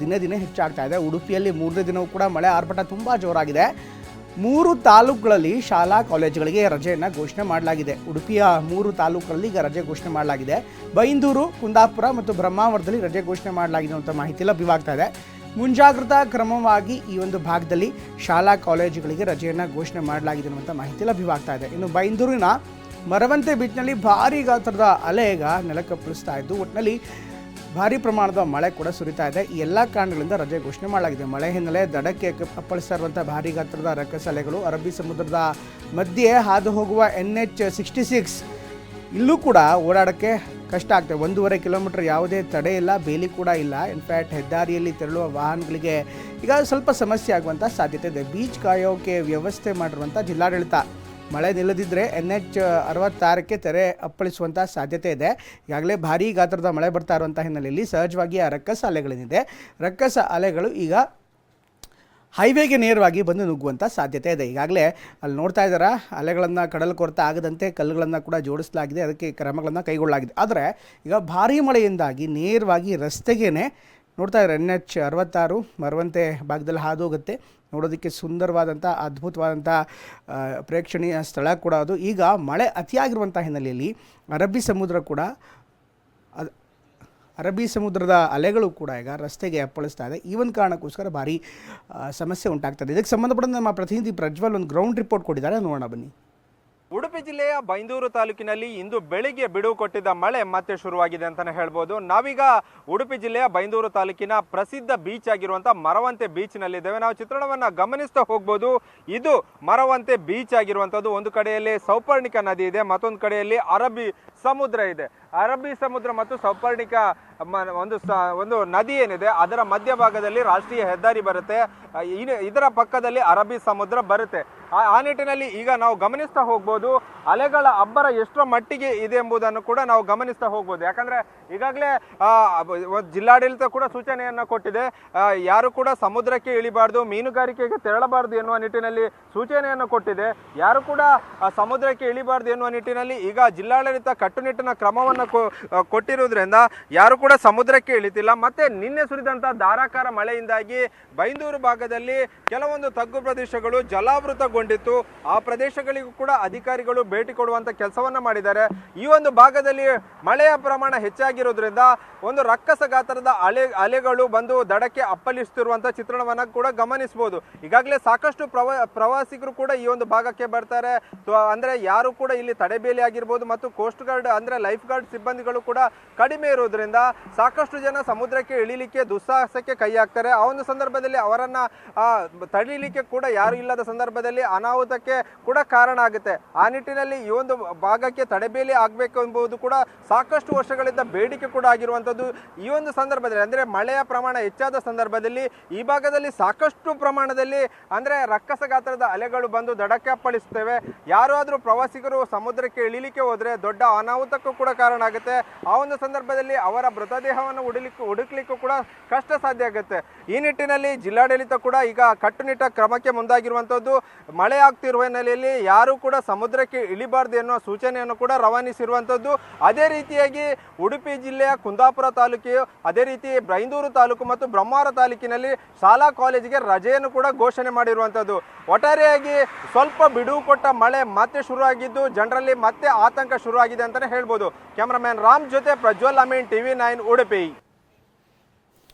ದಿನೇ ದಿನೇ ಹೆಚ್ಚಾಗ್ತಾ ಇದೆ. ಉಡುಪಿಯಲ್ಲಿ ಮೂರನೇ ದಿನವೂ ಕೂಡ ಮಳೆ ಆರ್ಭಟ ತುಂಬ ಜೋರಾಗಿದೆ. ಮೂರು ತಾಲೂಕುಗಳಲ್ಲಿ ಶಾಲಾ ಕಾಲೇಜುಗಳಿಗೆ ರಜೆಯನ್ನು ಘೋಷಣೆ ಮಾಡಲಾಗಿದೆ. ಉಡುಪಿಯ ಮೂರು ತಾಲೂಕುಗಳಲ್ಲಿ ಈಗ ರಜೆ ಘೋಷಣೆ ಮಾಡಲಾಗಿದೆ. ಬೈಂದೂರು, ಕುಂದಾಪುರ ಮತ್ತು ಬ್ರಹ್ಮಾವರದಲ್ಲಿ ರಜೆ ಘೋಷಣೆ ಮಾಡಲಾಗಿದೆ ಅಂತ ಮಾಹಿತಿ ಲಭ್ಯವಾಗ್ತಾ ಇದೆ. ಮುಂಜಾಗ್ರತಾ ಕ್ರಮವಾಗಿ ಈ ಒಂದು ಭಾಗದಲ್ಲಿ ಶಾಲಾ ಕಾಲೇಜುಗಳಿಗೆ ರಜೆಯನ್ನು ಘೋಷಣೆ ಮಾಡಲಾಗಿದೆ ಅನ್ನುವಂಥ ಮಾಹಿತಿ ಲಭ್ಯವಾಗ್ತಾ ಇದೆ. ಇನ್ನು ಬೈಂದೂರಿನ ಮರವಂತೆ ಬೀಚ್ನಲ್ಲಿ ಭಾರೀ ಗಾತ್ರದ ಅಲೆ ಈಗ ನೆಲಕಪ್ಪಳಿಸ್ತಾ ಇದ್ದು ಒಟ್ಟಿನಲ್ಲಿ ಭಾರಿ ಪ್ರಮಾಣದ ಮಳೆ ಕೂಡ ಸುರಿತಾ ಇದೆ. ಈ ಎಲ್ಲ ಕಾರಣಗಳಿಂದ ರಜೆ ಘೋಷಣೆ ಮಾಡಲಾಗಿದೆ. ಮಳೆ ಹಿನ್ನೆಲೆ ದಡಕ್ಕೆ ಅಪ್ಪಳಿಸ್ತಾ ಭಾರಿ ಗಾತ್ರದ ರಕ್ಕಸ ಅಲೆಗಳು ಅರಬ್ಬಿ ಸಮುದ್ರದ ಮಧ್ಯೆ ಹಾದು ಹೋಗುವ ಎನ್ ಎಚ್ ಸಿಕ್ಸ್ಟಿ ಸಿಕ್ಸ್ ಇಲ್ಲೂ ಕೂಡ ಓಡಾಡೋಕ್ಕೆ ಕಷ್ಟ ಆಗ್ತದೆ ಒಂದೂವರೆ ಕಿಲೋಮೀಟರ್ ಯಾವುದೇ ತಡೆ ಇಲ್ಲ, ಬೇಲಿ ಕೂಡ ಇಲ್ಲ. ಇನ್ಫ್ಯಾಕ್ಟ್ ಹೆದ್ದಾರಿಯಲ್ಲಿ ತೆರಳುವ ವಾಹನಗಳಿಗೆ ಈಗ ಸ್ವಲ್ಪ ಸಮಸ್ಯೆ ಆಗುವಂಥ ಸಾಧ್ಯತೆ ಇದೆ. ಬೀಚ್ ಕಾಯೋಕೆ ವ್ಯವಸ್ಥೆ ಮಾಡಿರುವಂಥ ಜಿಲ್ಲಾಡಳಿತ ಮಳೆ ನಿಲ್ಲದಿದ್ದರೆ ಎನ್ ಎಚ್ ಅರವತ್ತಾರಕ್ಕೆ ತೆರೆ ಅಪ್ಪಳಿಸುವಂಥ ಸಾಧ್ಯತೆ ಇದೆ. ಈಗಾಗಲೇ ಭಾರೀ ಗಾತ್ರದ ಮಳೆ ಬರ್ತಾ ಇರುವಂಥ ಹಿನ್ನೆಲೆಯಲ್ಲಿ ಸಹಜವಾಗಿ ಆ ರಕ್ಕಸ ಅಲೆಗಳೇನಿದೆ ರಕ್ಕಸ ಅಲೆಗಳು ಈಗ ಹೈವೇಗೆ ನೇರವಾಗಿ ಬಂದು ನುಗ್ಗುವಂಥ ಸಾಧ್ಯತೆ ಇದೆ. ಈಗಾಗಲೇ ಅಲ್ಲಿ ನೋಡ್ತಾ ಇದ್ದಾರಾ, ಅಲೆಗಳನ್ನು ಕಡಲ ಕೊರತೆ ಆಗದಂತೆ ಕಲ್ಲುಗಳನ್ನು ಕೂಡ ಜೋಡಿಸಲಾಗಿದೆ. ಅದಕ್ಕೆ ಕ್ರಮಗಳನ್ನು ಕೈಗೊಳ್ಳಲಾಗಿದೆ. ಆದರೆ ಈಗ ಭಾರೀ ಮಳೆಯಿಂದಾಗಿ ನೇರವಾಗಿ ರಸ್ತೆಗೇನೆ ನೋಡ್ತಾ ಇದ್ದಾರೆ ಎನ್ ಎಚ್ ಅರವತ್ತಾರು ಮರವಂತೆ ಭಾಗದಲ್ಲಿ ಹಾದು ಹೋಗುತ್ತೆ ನೋಡೋದಕ್ಕೆ ಸುಂದರವಾದಂಥ ಅದ್ಭುತವಾದಂಥ ಪ್ರೇಕ್ಷಣೀಯ ಸ್ಥಳ ಕೂಡ ಅದು. ಈಗ ಮಳೆ ಅತಿಯಾಗಿರುವಂಥ ಹಿನ್ನೆಲೆಯಲ್ಲಿ ಅರಬ್ಬಿ ಸಮುದ್ರ ಕೂಡ ಅದು, ಅರಬ್ಬಿ ಸಮುದ್ರದ ಅಲೆಗಳು ಕೂಡ ಈಗ ರಸ್ತೆಗೆ ಅಪ್ಪಳಿಸ್ತಾ ಇದೆ. ಈ ಒಂದು ಕಾರಣಕ್ಕೋಸ್ಕರ ಭಾರಿ ಸಮಸ್ಯೆ ಉಂಟಾಗ್ತದೆ ಇದಕ್ಕೆ ಸಂಬಂಧಪಟ್ಟಂತೆ ನಮ್ಮ ಪ್ರತಿನಿಧಿ ಪ್ರಜ್ವಲ್ ಒಂದು ಗ್ರೌಂಡ್ ರಿಪೋರ್ಟ್ ಕೊಟ್ಟಿದ್ದಾರೆ. ನೋಡೋಣ ಬನ್ನಿ. ಉಡುಪಿ ಜಿಲ್ಲೆಯ ಬೈಂದೂರು ತಾಲೂಕಿನಲ್ಲಿ ಇಂದು ಬೆಳಿಗ್ಗೆ ಬಿಡುವು ಕೊಟ್ಟಿದ್ದ ಮಳೆ ಮತ್ತೆ ಶುರುವಾಗಿದೆ ಅಂತಾನೆ ಹೇಳ್ಬೋದು. ನಾವೀಗ ಉಡುಪಿ ಜಿಲ್ಲೆಯ ಬೈಂದೂರು ತಾಲೂಕಿನ ಪ್ರಸಿದ್ಧ ಬೀಚ್ ಆಗಿರುವಂತ ಮರವಂತೆ ಬೀಚ್ ನಲ್ಲಿದ್ದೇವೆ ನಾವು ಚಿತ್ರಣವನ್ನ ಗಮನಿಸ್ತಾ ಹೋಗ್ಬೋದು. ಇದು ಮರವಂತೆ ಬೀಚ್ ಆಗಿರುವಂತದ್ದು. ಒಂದು ಕಡೆಯಲ್ಲಿ ಸೌಪರ್ಣಿಕ ನದಿ ಇದೆ, ಮತ್ತೊಂದು ಕಡೆಯಲ್ಲಿ ಅರಬ್ಬಿ ಸಮುದ್ರ ಇದೆ. ಅರಬ್ಬಿ ಸಮುದ್ರ ಮತ್ತು ಸೌಪರ್ಣಿಕ ಒಂದು ಒಂದು ನದಿ ಏನಿದೆ, ಅದರ ಮಧ್ಯಭಾಗದಲ್ಲಿ ರಾಷ್ಟ್ರೀಯ ಹೆದ್ದಾರಿ ಬರುತ್ತೆ. ಇದರ ಪಕ್ಕದಲ್ಲಿ ಅರಬ್ಬಿ ಸಮುದ್ರ ಬರುತ್ತೆ. ಆ ನಿಟ್ಟಿನಲ್ಲಿ ಈಗ ನಾವು ಗಮನಿಸ್ತಾ ಹೋಗ್ಬೋದು. ಅಲೆಗಳ ಅಬ್ಬರ ಎಷ್ಟರ ಮಟ್ಟಿಗೆ ಇದೆ ಎಂಬುದನ್ನು ಕೂಡ ನಾವು ಗಮನಿಸ್ತಾ ಹೋಗ್ಬೋದು. ಯಾಕಂದ್ರೆ ಈಗಾಗಲೇ ಜಿಲ್ಲಾಡಳಿತ ಕೂಡ ಸೂಚನೆಯನ್ನ ಕೊಟ್ಟಿದೆ. ಯಾರು ಕೂಡ ಸಮುದ್ರಕ್ಕೆ ಇಳಿಬಾರ್ದು, ಮೀನುಗಾರಿಕೆಗೆ ತೆರಳಬಾರ್ದು ಎನ್ನುವ ನಿಟ್ಟಿನಲ್ಲಿ ಸೂಚನೆಯನ್ನು ಕೊಟ್ಟಿದೆ. ಯಾರು ಕೂಡ ಸಮುದ್ರಕ್ಕೆ ಇಳಿಬಾರ್ದು ಎನ್ನುವ ನಿಟ್ಟಿನಲ್ಲಿ ಈಗ ಜಿಲ್ಲಾಡಳಿತ ಕಟ್ಟುನಿಟ್ಟಿನ ಕ್ರಮವನ್ನು ಕೊಟ್ಟಿರುವುದರಿಂದ ಯಾರು ಕೂಡ ಸಮುದ್ರಕ್ಕೆ ಇಳಿತಿಲ್ಲ. ಮತ್ತೆ ನಿನ್ನೆ ಸುರಿದಂತಹ ಧಾರಾಕಾರ ಮಳೆಯಿಂದಾಗಿ ಬೈಂದೂರು ಭಾಗದಲ್ಲಿ ಕೆಲವೊಂದು ತಗ್ಗು ಪ್ರದೇಶಗಳು ಜಲಾವೃತಗೊಂಡಿತ್ತು. ಆ ಪ್ರದೇಶಗಳಿಗೂ ಕೂಡ ಅಧಿಕಾರಿಗಳು ಭೇಟಿ ಕೊಡುವಂತ ಕೆಲಸವನ್ನ ಮಾಡಿದ್ದಾರೆ. ಈ ಒಂದು ಭಾಗದಲ್ಲಿ ಮಳೆಯ ಪ್ರಮಾಣ ಹೆಚ್ಚಾಗಿರೋದ್ರಿಂದ ಒಂದು ರಕ್ಕಸ ಗಾತ್ರದ ಅಲೆ, ಅಲೆಗಳು ಬಂದು ದಡಕ್ಕೆ ಅಪ್ಪಳಿಸುತ್ತಿರುವಂತ ಚಿತ್ರಣವನ್ನ ಕೂಡ ಗಮನಿಸಬಹುದು ಈಗಾಗಲೇ ಸಾಕಷ್ಟು ಪ್ರವ, ಪ್ರವಾಸಿಗರು ಕೂಡ ಈ ಒಂದು ಭಾಗಕ್ಕೆ ಬರ್ತಾರೆ. ಅಂದ್ರೆ ಯಾರು ಕೂಡ ಇಲ್ಲಿ ತಡೆಬೇಲಿ ಆಗಿರ್ಬೋದು ಮತ್ತು ಕೋಸ್ಟ್ ಗಾರ್ಡ್ ಅಂದ್ರೆ ಲೈಫ್ ಗಾರ್ಡ್ ಸಿಬ್ಬಂದಿಗಳು ಕೂಡ ಕಡಿಮೆ ಇರೋದ್ರಿಂದ ಸಾಕಷ್ಟು ಜನ ಸಮುದ್ರಕ್ಕೆ ಇಳಿಲಿಕ್ಕೆ ದುಸ್ಸಾಹಸಕ್ಕೆ ಕೈ ಹಾಕ್ತಾರೆ. ಆ ಒಂದು ಸಂದರ್ಭದಲ್ಲಿ ಅವರನ್ನ ತಡೀಲಿಕ್ಕೆ ಕೂಡ ಯಾರು ಇಲ್ಲದ ಸಂದರ್ಭದಲ್ಲಿ ಅನಾಹುತಕ್ಕೆ ಕೂಡ ಕಾರಣ ಆಗುತ್ತೆ. ಆ ನಿಟ್ಟಿನಲ್ಲಿ ಈ ಒಂದು ಭಾಗಕ್ಕೆ ತಡೆಬೇಲಿ ಆಗಬೇಕು ಎಂಬುದು ಕೂಡ ಸಾಕಷ್ಟು ವರ್ಷಗಳಿಂದ ಬೇಡಿಕೆ ಕೂಡ ಆಗಿರುವಂಥದ್ದು. ಈ ಒಂದು ಸಂದರ್ಭದಲ್ಲಿ, ಅಂದರೆ ಮಳೆಯ ಪ್ರಮಾಣ ಹೆಚ್ಚಾದ ಸಂದರ್ಭದಲ್ಲಿ ಈ ಭಾಗದಲ್ಲಿ ಸಾಕಷ್ಟು ಪ್ರಮಾಣದಲ್ಲಿ, ಅಂದರೆ ರಕ್ಕಸ ಗಾತ್ರದ ಅಲೆಗಳು ಬಂದು ದಡಕ್ಕೆ ಅಪ್ಪಳಿಸುತ್ತವೆ. ಯಾರಾದರೂ ಪ್ರವಾಸಿಗರು ಸಮುದ್ರಕ್ಕೆ ಇಳಿಲಿಕ್ಕೆ ಹೋದರೆ ದೊಡ್ಡ ಅನಾಹುತಕ್ಕೂ ಕೂಡ ಕಾರಣ ಆಗುತ್ತೆ. ಆ ಒಂದು ಸಂದರ್ಭದಲ್ಲಿ ಅವರ ಮೃತದೇಹವನ್ನು ಉಡಲಿಕ್ಕೆ ಹುಡುಕ್ಲಿಕ್ಕೂ ಕೂಡ ಕಷ್ಟ ಸಾಧ್ಯ ಆಗುತ್ತೆ. ಈ ನಿಟ್ಟಿನಲ್ಲಿ ಜಿಲ್ಲಾಡಳಿತ ಕೂಡ ಈಗ ಕಟ್ಟುನಿಟ್ಟ ಕ್ರಮಕ್ಕೆ ಮುಂದಾಗಿರುವಂಥದ್ದು. ಮಳೆ ಆಗ್ತಿರುವ ಹಿನ್ನೆಲೆಯಲ್ಲಿ ಯಾರು ಕೂಡ ಸಮುದ್ರಕ್ಕೆ ಇಳಿಬಾರ್ದು ಎನ್ನುವ ಸೂಚನೆಯನ್ನು ಕೂಡ ರವಾನಿಸಿರುವಂಥದ್ದು. ಅದೇ ರೀತಿಯಾಗಿ ಉಡುಪಿ ಜಿಲ್ಲೆಯ ಕುಂದಾಪುರ ತಾಲೂಕು ಅದೇ ರೀತಿ ಬೈಂದೂರು ತಾಲೂಕು ಮತ್ತು ಬ್ರಹ್ಮಾವರ ತಾಲೂಕಿನಲ್ಲಿ ಶಾಲಾ ಕಾಲೇಜಿಗೆ ರಜೆಯನ್ನು ಕೂಡ ಘೋಷಣೆ ಮಾಡಿರುವಂಥದ್ದು. ಒಟ್ಟಾರೆಯಾಗಿ ಸ್ವಲ್ಪ ಬಿಡುವು ಕೊಟ್ಟ ಮಳೆ ಮತ್ತೆ ಶುರುವಾಗಿದ್ದು, ಜನರಲ್ಲಿ ಮತ್ತೆ ಆತಂಕ ಶುರುವಾಗಿದೆ ಅಂತಲೇ ಹೇಳ್ಬೋದು. ಕ್ಯಾಮ್ರಾಮ್ಯಾನ್ ರಾಮ್ ಜೊತೆ ಪ್ರಜ್ವಲ್ ಅಮೀನ್, ಟಿವಿ ನೈನ್, ಉಡುಪಿ.